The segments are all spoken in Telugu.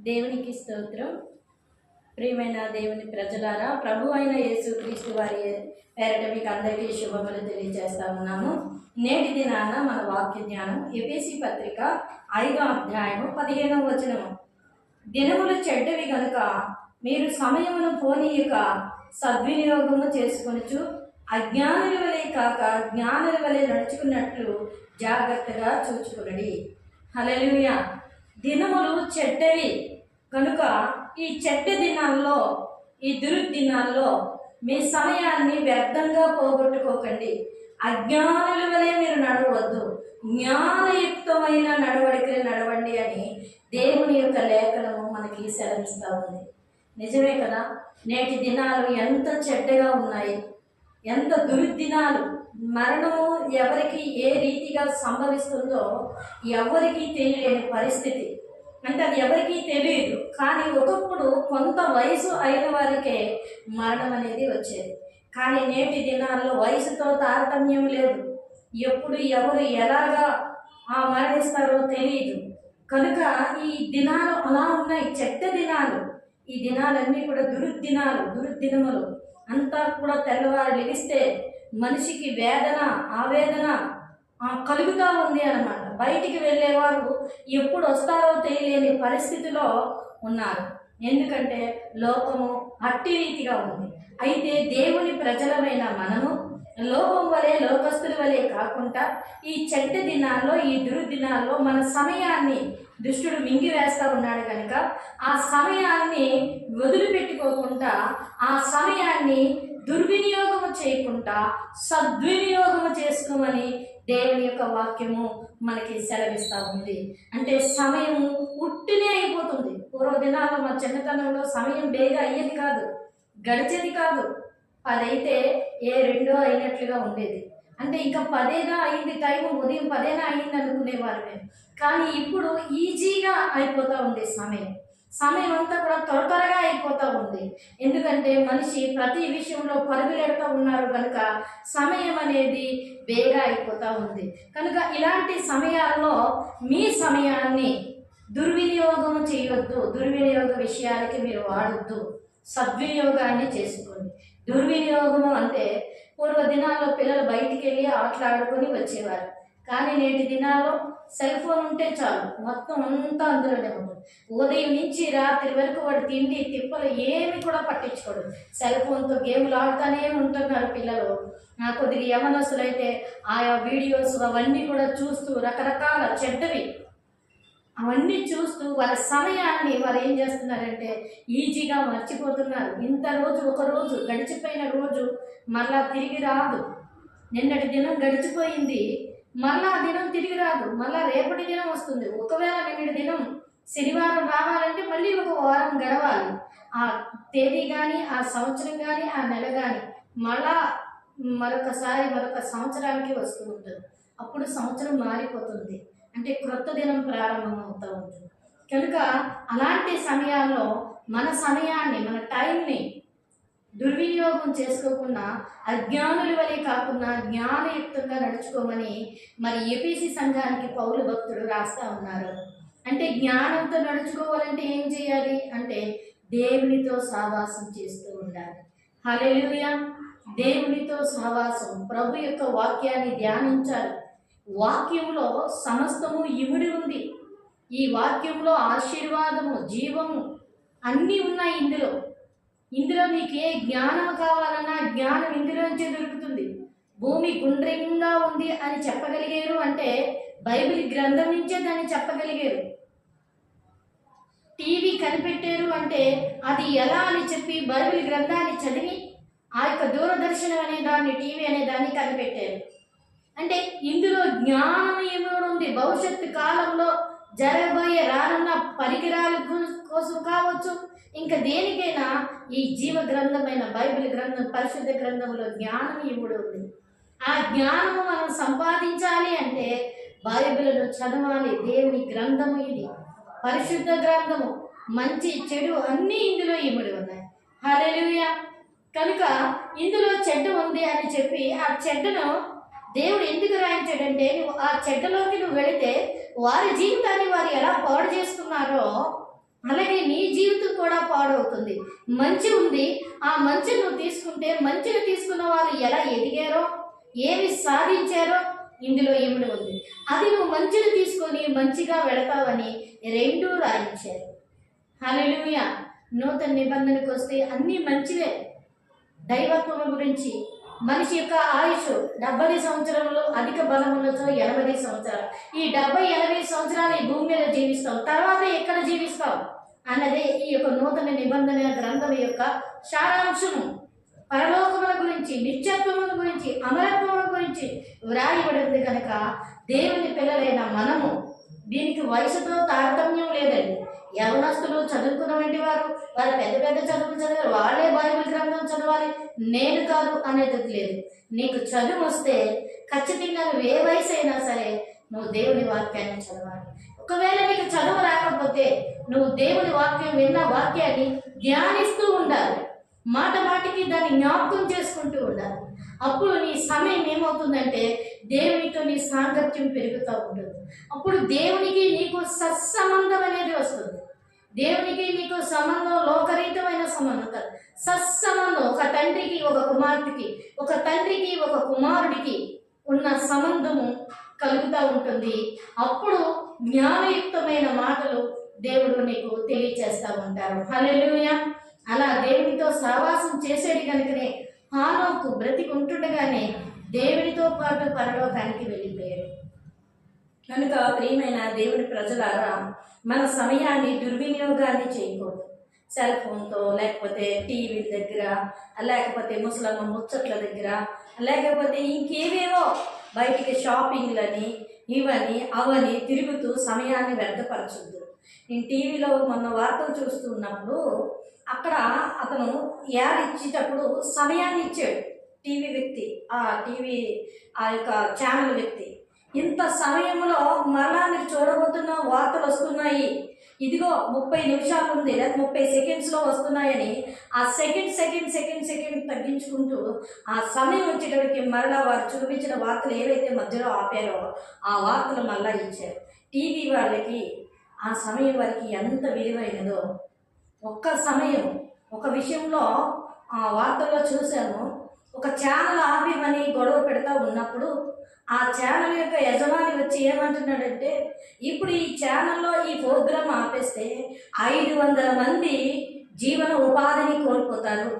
దేవునికి స్తోత్రం. ప్రియమైన దేవుని ప్రజలారా ప్రభు అయిన యేసు క్రీస్తు వారి పేరట మీకు అందరికీ శుభములు తెలియజేస్తా ఉన్నాము. నేటి దినాన మన వాక్య జ్ఞానం ఎపిసి పత్రిక ఐదో అధ్యాయము పదిహేనవ వచనము. దినములు చెడ్డవి గనుక మీరు సమయమును పోనీయక సద్వినియోగము చేసుకొనుచు అజ్ఞానుల వలె కాక జ్ఞానుల వలె నడుచుకున్నట్లు జాగ్రత్తగా చూచుకునడి. హల్లెలూయా! దినములు చెడ్డవి. కనుక ఈ చెడ్డ దినాల్లో ఈ దుర్దినాల్లో మీ సమయాన్ని వ్యర్థంగా పోగొట్టుకోకండి. అజ్ఞానుల వలె మీరు నడవద్దు. జ్ఞానయుక్తమైన నడవడికలు నడవండి అని దేవుని యొక్క లేఖనము మనకి సెలవిస్తూ ఉంది. నిజమే కదా? నేటి దినాలు ఎంత చెడ్డగా ఉన్నాయి. ఎంత దుర్దినాలు. మరణము ఎవరికి ఏ రీతిగా సంభవిస్తుందో ఎవరికీ తెలియని పరిస్థితి. అంటే అది ఎవరికీ తెలియదు. కానీ ఒకప్పుడు కొంత వయసు అయిన వారికే మరణం అనేది వచ్చేది. కానీ నేటి దినాల్లో వయసుతో తారతమ్యం లేదు. ఎప్పుడు ఎవరు ఎలాగా ఆ మరణిస్తారో తెలియదు కనుక ఈ దినాలు అలా ఉన్నాయి. చెడ్డ దినాలు. ఈ దినాలన్నీ కూడా దుర్దినాలు దుర్దినములు. అంతా కూడా తెల్లవారు లెగిస్తే మనిషికి వేదన ఆవేదన కలుగుతూ ఉంది అన్నమాట. బయటికి వెళ్ళేవారు ఎప్పుడు వస్తారో తెలియని పరిస్థితిలో ఉన్నారు. ఎందుకంటే లోకము అట్టి రీతిగా ఉంది. అయితే దేవుని ప్రజలమైన మనము లోకం వలె లోకస్తుల వలె కాకుండా ఈ చెడ్డ దినాల్లో ఈ దుర్దినాల్లో మన సమయాన్ని దుష్టుడు మింగివేస్తా ఉన్నాడు కనుక ఆ సమయాన్ని వదిలిపెట్టుకోకుండా ఆ సమయాన్ని దుర్వినియోగము చేయకుండా సద్వినియోగము చేసుకోమని దేవుని యొక్క వాక్యము మనకి సెలవిస్తూ ఉంది. అంటే సమయం ఉట్టినే అయిపోతుంది. పూర్వ దినాల్లో మా చిన్నతనంలో సమయం బేగా అయ్యేది కాదు గడిచేది కాదు. అదైతే ఏ రెండో అయినట్లుగా ఉండేది. అంటే ఇంకా పదేనా అయింది టైం ఉదయం పదేనా అయింది అనుకునేవారు మేము. కానీ ఇప్పుడు ఈజీగా అయిపోతూ ఉంది సమయం. సమయం అంతా కూడా త్వర త్వరగా అయిపోతూ ఉంది. ఎందుకంటే మనిషి ప్రతి విషయంలో పరుగులెడుతూ ఉన్నారు కనుక సమయం అనేది వేగా అయిపోతూ ఉంది. కనుక ఇలాంటి సమయాల్లో మీ సమయాన్ని దుర్వినియోగం చేయొద్దు. దుర్వినియోగ విషయాలకి మీరు వాడొద్దు. సద్వినియోగాన్ని చేసుకోండి. దుర్వినియోగము అంటే పూర్వ దినాల్లో పిల్లలు బయటికి వెళ్ళి ఆటలాడుకొని వచ్చేవారు. కానీ నేటి దినాల్లో సెల్ ఫోన్ ఉంటే చాలు. మొత్తం అంతా అందులోనే ఉంటుంది ఉదయం నుంచి రాత్రి వరకు వాడు తిండి తిప్పలు ఏమి కూడా పట్టించుకోడు. సెల్ ఫోన్తో గేమ్లు ఆడుతూనే ఉంటున్నారు పిల్లలు. నా కొద్దిగా యవనసులు అయితే ఆయా వీడియోస్ అవన్నీ కూడా చూస్తూ రకరకాల చెడ్డవి అవన్నీ చూస్తూ వాళ్ళ సమయాన్ని వారు ఏం చేస్తున్నారంటే ఈజీగా మర్చిపోతున్నారు. ఇంత రోజు ఒక రోజు గడిచిపోయిన రోజు మళ్ళా తిరిగి రాదు. నిన్నటి దినం గడిచిపోయింది. మళ్ళా ఆ దినం తిరిగి రాదు. మళ్ళా రేపటి దినం వస్తుంది. ఒకవేళ నిన్నటి దినం శనివారం రావాలంటే మళ్ళీ ఒక వారం గడవాలి. ఆ తేదీ కానీ ఆ సంవత్సరం కానీ ఆ నెల కానీ మళ్ళా మరొకసారి మరొక సంవత్సరానికి వస్తూ ఉంటుంది. అప్పుడు సంవత్సరం మారిపోతుంది. అంటే క్రొత్త దినం ప్రారంభం అవుతూ ఉంటుంది కనుక అలాంటి సమయాల్లో మన సమయాన్ని మన టైంని దుర్వినియోగం చేసుకోకుండా అజ్ఞానుల వలె కాకుండా జ్ఞానయుక్తంగా నడుచుకోమని మరి ఏపీసీ సంఘానికి పౌరు భక్తుడు రాస్తా ఉన్నారు. అంటే జ్ఞానంతో నడుచుకోవాలంటే ఏం చేయాలి? అంటే దేవునితో సహవాసం చేస్తూ ఉండాలి. హల్లెలూయా! దేవునితో సహవాసం ప్రభు యొక్క వాక్యాన్ని ధ్యానించాలి. వాక్యంలో సమస్తము ఇవిడి ఉంది. ఈ వాక్యంలో ఆశీర్వాదము జీవము అన్నీ ఉన్నాయి ఇందులో. ఇందులో మీకు ఏ జ్ఞానం కావాలన్నా జ్ఞానం ఇందులోంచే దొరుకుతుంది. భూమి గుండ్రంగా ఉంది అని చెప్పగలిగారు అంటే బైబిల్ గ్రంథం నుంచే దాన్ని చెప్పగలిగారు. టీవీ కనిపెట్టారు అంటే అది ఎలా అని చెప్పి బైబిల్ గ్రంథాన్ని చదివి ఆ యొక్క దూరదర్శనం అనే దాన్ని టీవీ అనే దాన్ని కనిపెట్టారు. అంటే ఇందులో జ్ఞానం ఏమో ఉంది? భవిష్యత్తు కాలంలో జరగబోయే రానున్న పరికరాల కోసం కావచ్చు. ఇంకా దేనికైనా ఈ జీవ గ్రంథమైన బైబిల్ గ్రంథం పరిశుద్ధ గ్రంథంలో జ్ఞానం ఇవ్వడం ఉంది ఆ జ్ఞానము మనం సంపాదించాలి అంటే బైబిల్ను చదవాలి. దేవుని గ్రంథము ఇది. పరిశుద్ధ గ్రంథము మంచి చెడు అన్నీ ఇందులో ఇముడి ఉన్నాయి హల్లెలూయా. కనుక ఇందులో చెడ్డ ఉంది అని చెప్పి ఆ చెడ్డను దేవుడు ఎందుకు రాయించాడంటే నువ్వు ఆ చెడ్డలోకి నువ్వు వెళితే వారి జీవితాన్ని వారు ఎలా పాడు చేసుకున్నారో అలాగే నీ జీవితం కూడా పాడవుతుంది. మంచి ఉంది. ఆ మంచి నువ్వు తీసుకుంటే మంచిని తీసుకున్న వారు ఎలా ఎదిగారో ఏమి సాధించారో ఇందులో ఏమిడి ఉంది? అది నువ్వు మంచిని తీసుకొని మంచిగా వెళతావని రెండూ రాయించారు. హల్లెలూయా. నూతన నిబంధనకు వస్తే అన్నీ మంచివే. దైవత్వం గురించి మనిషి యొక్క ఆయుష్ డెబ్బై సంవత్సరంలో అధిక బలం ఎనభై సంవత్సరాలు. ఈ డెబ్బై ఎనభై సంవత్సరాలు ఈ భూమి మీద జీవిస్తాం. తర్వాత ఎక్కడ జీవిస్తాం? అన్నదే ఈ యొక్క నూతన నిబంధన గ్రంథం యొక్క సారాంశము. పరలోకముల గురించి నిత్యత్వముల గురించి అమరత్వముల గురించి వ్రాయబడింది కనుక దేవుని పిల్లలైన మనము దీనికి వయసుతో తారతమ్యం లేదండి. యవనస్తులు చదువుకున్నటువంటి వారు వారు పెద్ద పెద్ద చదువులు చదివారు వాళ్ళే బైబిల్ గ్రంథం చదవాలి. నేను కాదు అనేది లేదు. నీకు చదువు వస్తే ఖచ్చితంగా నువ్వు ఏ వయసు అయినా సరే నువ్వు దేవుని వాక్యాన్ని చదవాలి. ఒకవేళ నీకు చదువు రాకపోతే నువ్వు దేవుని వాక్యం విన్న వాక్యాన్ని ధ్యానిస్తూ ఉండాలి. మాట మాటికి దాన్ని జ్ఞాపకం చేసుకుంటూ ఉండాలి. అప్పుడు నీ సమయం ఏమవుతుందంటే దేవునితో నీ సాంగత్యం పెరుగుతూ ఉంటుంది. అప్పుడు దేవునికి నీకు సత్సంబంధం అనేది వస్తుంది. దేవునికి నీకు సంబంధం లోకరీతమైన సంబంధం కాదు. సత్సంబంధం ఒక తండ్రికి ఒక కుమార్తెకి ఒక తండ్రికి ఒక కుమారుడికి ఉన్న సంబంధము కలుగుతూ ఉంటుంది. అప్పుడు జ్ఞానయుక్తమైన మాటలు దేవుడు నీకు తెలియచేస్తూ ఉంటారు. హల్లెలూయా! అలా దేవునితో సహవాసం చేసేది కనుక ఉంటుండగానే దేవునితో పాటు పరలోకానికి వెళ్ళిపోయాడు కనుక ప్రియమైన దేవుని ప్రజలారా మన సమయాన్ని దుర్వినియోగాన్ని చేయకూడదు. సెల్ ఫోన్తో లేకపోతే టీవీ దగ్గర లేకపోతే ముసలమ్మ ముచ్చట్ల దగ్గర లేకపోతే ఇంకేవేవో బయటికి షాపింగ్లని ఇవని అవని తిరుగుతూ సమయాన్ని వ్యర్థపరచొద్దు. నేను టీవీలో మొన్న వార్తలు చూస్తున్నప్పుడు అక్కడ అతను యాడ్ ఇచ్చేటప్పుడు సమయాన్ని ఇచ్చాడు. టీవీ వ్యక్తి ఆ టీవీ ఆ యొక్క ఛానల్ వ్యక్తి. ఇంత సమయంలో మరలా మీరు చూడబోతున్న వార్తలు వస్తున్నాయి. ఇదిగో ముప్పై నిమిషాలు ఉంది లేదా ముప్పై సెకండ్స్లో వస్తున్నాయని ఆ సెకండ్ సెకండ్ సెకండ్ సెకండ్ తగ్గించుకుంటూ ఆ సమయం వచ్చేటప్పటికి మరలా వారు చూపించిన వార్తలు ఏవైతే మధ్యలో ఆపారో ఆ వార్తలు మళ్ళా ఇచ్చారు. టీవీ వాళ్ళకి ఆ సమయం వారికి ఎంత విలువైనదో. ఒక్క సమయం ఒక విషయంలో ఆ వార్తల్లో చూశాను ఒక ఛానల్ ఆపిమని గొడవ పెడతా ఉన్నప్పుడు ఆ ఛానల్ యొక్క యజమాని వచ్చి ఏమంటున్నాడంటే ఇప్పుడు ఈ ఛానల్లో ఈ ప్రోగ్రామ్ ఆపేస్తే ఐదు వందల మంది జీవన ఉపాధిని కోల్పోతారు.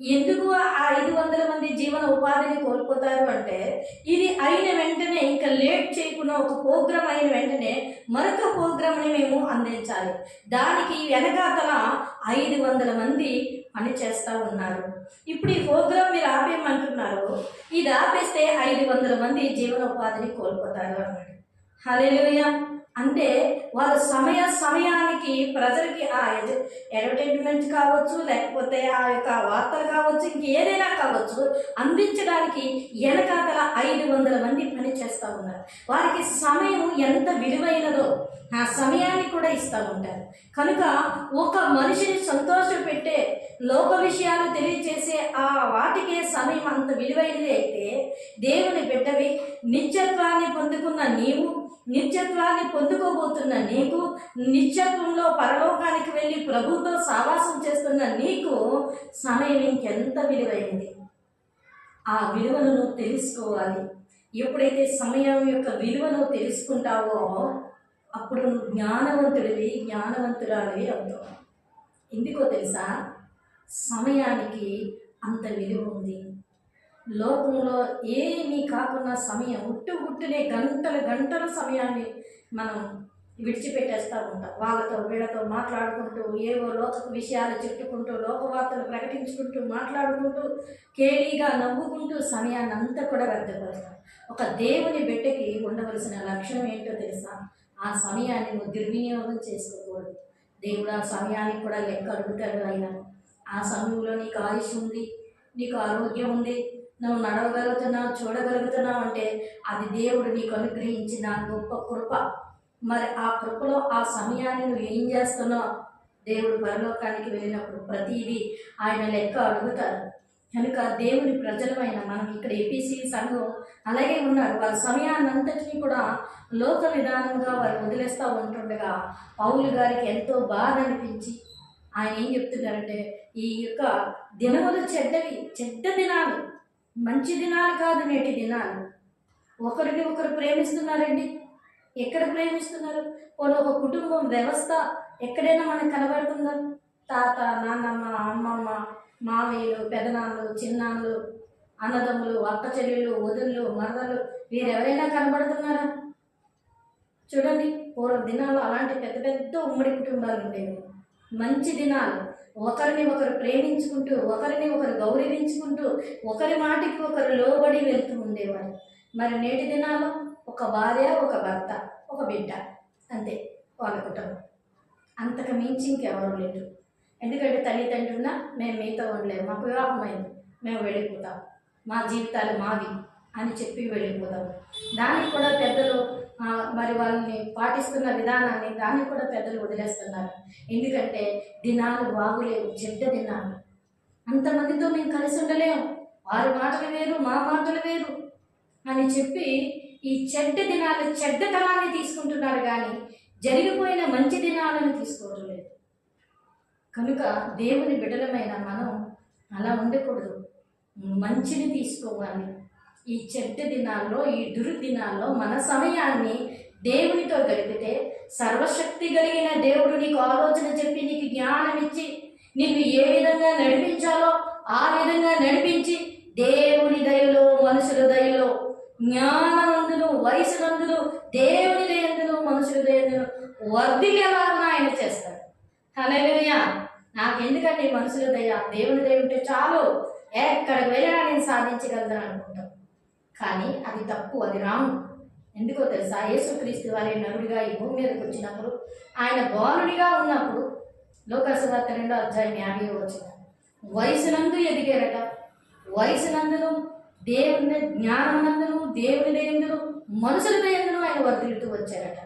ఎందుకు ఆ ఐదు వందల మంది జీవన ఉపాధిని కోల్పోతారు అంటే ఇది అయిన వెంటనే ఇంకా లేట్ చేయకుండా ఒక ప్రోగ్రామ్ అయిన వెంటనే మరొక ప్రోగ్రామ్ని మేము అందించాలి. దానికి వెనకాతల ఐదు వందల మంది పని చేస్తూ ఉన్నారు. ఇప్పుడు ఈ ప్రోగ్రామ్ మీరు ఆపేయమంటున్నారు ఇది ఆపేస్తే ఐదు వందల మంది జీవనోపాధిని కోల్పోతారు అన్నాడు. హల్లెలూయా. అంటే వారు సమయ సమయానికి ప్రజలకి ఆ అడ్వర్టైజ్మెంట్ కావచ్చు లేకపోతే ఆ యొక్క వార్తలు కావచ్చు ఇంకేదైనా కావచ్చు అందించడానికి వెనకాతల ఐదు వందల మంది పని చేస్తూ ఉన్నారు. వారికి సమయం ఎంత విలువైనదో ఆ సమయాన్ని కూడా ఇస్తూ ఉంటారు. కనుక ఒక మనిషిని సంతోషపెట్టే లోక విషయాలు తెలియచేసే ఆ వాటికే సమయం అంత విలువైనది అయితే దేవుని బిడ్డవి నిత్యత్వాన్ని పొందుకున్న నీవు నిత్యత్వాన్ని పొందుకోబోతున్న నీకు నిత్యత్వంలో పరలోకానికి వెళ్ళి ప్రభుతో సావాసం చేస్తున్న నీకు సమయం ఇంకెంత విలువైంది ఆ విలువను నువ్వు తెలుసుకోవాలి. ఎప్పుడైతే సమయం యొక్క విలువను తెలుసుకుంటావో అప్పుడు నువ్వు జ్ఞానవంతుడివి జ్ఞానవంతురాలివి అవుతావు. ఎందుకో తెలుసా? సమయానికి అంత విలువ ఉంది. లోకంలో ఏమీ కాకుండా సమయం ఉట్టు గుట్టునే గంటలు గంటల సమయాన్ని మనం విడిచిపెట్టేస్తూ ఉంటాం. వాళ్ళతో వీళ్ళతో మాట్లాడుకుంటూ ఏవో లోక విషయాలు చెప్పుకుంటూ లోకవార్తలు ప్రకటించుకుంటూ మాట్లాడుకుంటూ కేలీగా నవ్వుకుంటూ సమయాన్ని అంతా కూడా వ్యర్థపరుస్తాం. ఒక దేవుని బిడ్డకి ఉండవలసిన లక్ష్యం ఏంటో తెలుసా? ఆ సమయాన్ని నువ్వు దుర్వినియోగం చేసుకోకూడదు. దేవుడు ఆ సమయానికి కూడా లెక్క అడుగుతాడు ఆయన. ఆ సమయంలో నీకు ఆయుష్ ఉంది నీకు ఆరోగ్యం ఉంది నువ్వు నడవగలుగుతున్నావు చూడగలుగుతున్నావు అంటే అది దేవుడు నీకు అనుగ్రహించిన గొప్ప కృప. మరి ఆ కృపలో ఆ సమయాన్ని నువ్వు ఏం చేస్తున్నావు? దేవుడు పరలోకానికి వెళ్ళినప్పుడు ప్రతిదీ ఆయన లెక్క అడుగుతారు కనుక దేవుని ప్రజలమైన మనం ఇక్కడ ఏపీసీ సంఘం అలాగే ఉన్నారు. వాళ్ళ సమయాన్నంతటినీ కూడా లోక విధానంగా వారు వదిలేస్తూ ఉంటుండగా పౌలు గారికి ఎంతో బాధ అనిపించి ఆయన ఏం చెప్తున్నారంటే ఈ యొక్క దినములు చెడ్డవి చెడ్డ దినాలు మంచి దినాలు కాదు నేటి దినాలు. ఒకరిని ఒకరు ప్రేమిస్తున్నారండి. ఎక్కడ ప్రేమిస్తున్నారు? పోనీ ఒక కుటుంబం వ్యవస్థ ఎక్కడైనా మనకు కనబడుతుందా? తాత నాన్నమ్మ అమ్మమ్మ మామయ్యలు పెదనాన్నలు చిన్నాన్నలు అన్నదమ్ములు అక్క చెల్లెళ్ళు వదుళ్ళు మరదలు వీరెవరైనా కనబడుతున్నారా? చూడండి పూర్వ దినాలు అలాంటి పెద్ద పెద్ద ఉమ్మడి కుటుంబాలు ఉండేవి. మంచి దినాలు. ఒకరిని ఒకరు ప్రేమించుకుంటూ ఒకరిని ఒకరు గౌరవించుకుంటూ ఒకరి మాటికి ఒకరు లోబడి వెళ్తూ ఉండేవారు. మరి నేటి దినాల్లో ఒక భార్య ఒక భర్త ఒక బిడ్డ. అంతే వాళ్ళ కుటుంబం. అంతకు మించి ఇంకెవరు లేరు. ఎందుకంటే తల్లిదండ్రుల మేము మీతో ఉండలేము. మాకు వివాహం అయింది. మేము వెళ్ళిపోతాం. మా జీవితాలు మావి అని చెప్పి వెళ్ళిపోతాం. దానికి కూడా పెద్దలు మరి వాళ్ళని పాటిస్తున్న విధానాన్ని దాన్ని కూడా పెద్దలు వదిలేస్తున్నారు. ఎందుకంటే దినాలు బాగులేవు చెడ్డ దినాలు. అంతమందితో మేము కలిసి ఉండలేము వారి మాటలు వేరు మా మాటలు వేరు అని చెప్పి ఈ చెడ్డ దినాలు చెడ్డతనాన్ని తీసుకుంటున్నారు కానీ జరిగిపోయిన మంచి దినాలను తీసుకోవడం లేదు కనుక దేవుని బిడ్డలమైన మనం అలా ఉండకూడదు. మంచిని తీసుకోవాలి. ఈ చెడ్డ దినాల్లో ఈ దుర్దినాల్లో మన సమయాన్ని దేవునితో గడిపితే సర్వశక్తి కలిగిన దేవుడు నీకు ఆలోచన చెప్పి నీకు జ్ఞానం ఇచ్చి నీకు ఏ విధంగా నడిపించాలో ఆ విధంగా నడిపించి దేవుని దయలో మనుషుల దయలో జ్ఞానమందును వయసునందును దేవుని దయందును మనుషుల దయందును వర్ధిల్లేవారు ఆయన చేస్తాడు. నాకు ఎందుకంటే మనుషుల దయ? దేవుని దయ ఉంటే చాలు. ఎక్కడికి వెళ్ళినా నేను సాధించగలను అనుకుంటాం. కానీ అది తప్పు అది రాంగ్. ఎందుకో తెలుసా? యేసుక్రీస్తు వారి నరుడిగా ఈ భూమి మీదకి వచ్చినప్పుడు ఆయన బాలుడిగా ఉన్నప్పుడు లోకసభ రెండో అధ్యాయం యాభై వచ్చిన వయసునందు ఎదిగారట. వయసునందును దేవుని జ్ఞానమునందును దేవుని దయందును మనుషుల దయందును ఆయన వర్ధిల్లుతూ వచ్చారట.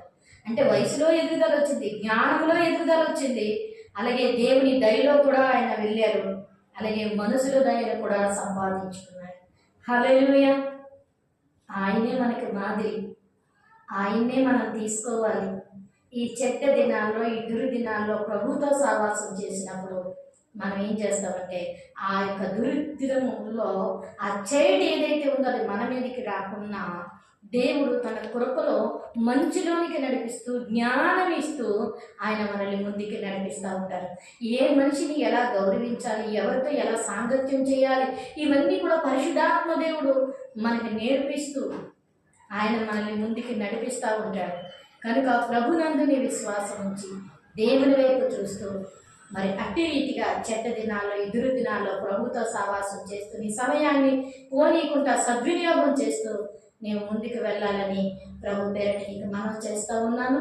అంటే వయసులో ఎదుగుదల వచ్చింది జ్ఞానంలో ఎదుగుదల వచ్చింది. అలాగే దేవుని దయలో కూడా ఆయన వెళ్ళారు. అలాగే మనుషుల దయను కూడా సంపాదించుకున్నారు హలోయ ఆయనే మనకి మాదిరి ఆయన్నే మనం తీసుకోవాలి. ఈ చెత్త దినాల్లో ఈ దురు దినాల్లో ప్రభుతో సావాసం చేసినప్పుడు మనం ఏం చేస్తామంటే ఆ యొక్క దురిద్రములో ఆ చైడ్ ఏదైతే ఉందో అది మన మీదకి రాకుండా దేవుడు తన కృపలో మంచిలోనికి నడిపిస్తూ జ్ఞానం ఇస్తూ ఆయన మనల్ని ముందుకి నడిపిస్తూ ఉంటారు. ఏ మనిషిని ఎలా గౌరవించాలి ఎవరితో ఎలా సాంగత్యం చేయాలి ఇవన్నీ కూడా పరిశుధాత్మ దేవుడు మనకి నేర్పిస్తూ ఆయన మనల్ని ముందుకి నడిపిస్తూ ఉంటాడు. కనుక ప్రభునందుని విశ్వాసం ఉంచి దేవుని వైపు చూస్తూ మరి అట్టి రీతిగా చెడ్డ దినాల్లో ఎదురు దినాల్లో ప్రభుతో సావాసం చేస్తూ నీ సమయాన్ని పోనీయకుండా సద్వినియోగం చేస్తూ నేను ముందుకు వెళ్ళాలని ప్రభు పేరటి నీకు మనం చేస్తూ ఉన్నాను.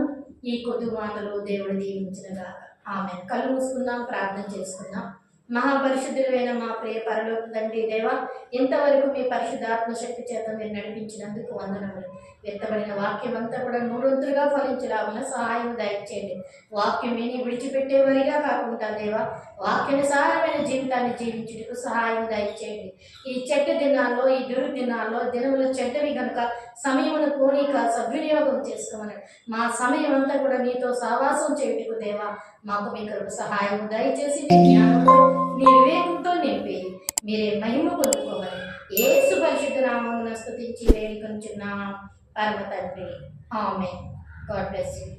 ఈ కొద్ది మాటలు దేవుడు దీవించినగా ఆమె కళ్ళు మూసుకుందాం ప్రార్థన చేసుకుందాం. మహాపరిశుద్ధులైన మా ప్రియ పరలోక తండ్రి దేవా ఇంతవరకు మీ పరిశుద్ధాత్మ శక్తి చేత మీరు నడిపించినందుకు వందనములు. ఎత్తబడిన వాక్యం అంతా కూడా మూడొంతులుగా ఫలించలాగున సహాయం దయచేయండి. వాక్యం విని విడిచిపెట్టేవారిగా కాకుండా దేవా వాక్యానుసారమైన జీవితాన్ని జీవించుటకు సహాయం దయచేయండి. ఈ చెడ్డ దినాల్లో ఈ దురు దినాల్లో దినములు చెడ్డవి కనుక సమయమును పోనీక సద్వినియోగం చేసుకోమని. మా సమయం అంతా కూడా నీతో సహవాసం చేయుటకు దేవా మాకు మీ కృప సహాయం దయచేసి మీ జ్ఞానంతో మీ వివేకంతో నింపి మీరే మహిమ పొందుకోవాలి ఏసు పరిశుద్ధ నామమున స్తుతించి వేడుకొంచున్నాం. Parvatan Pray. Amen. God bless you.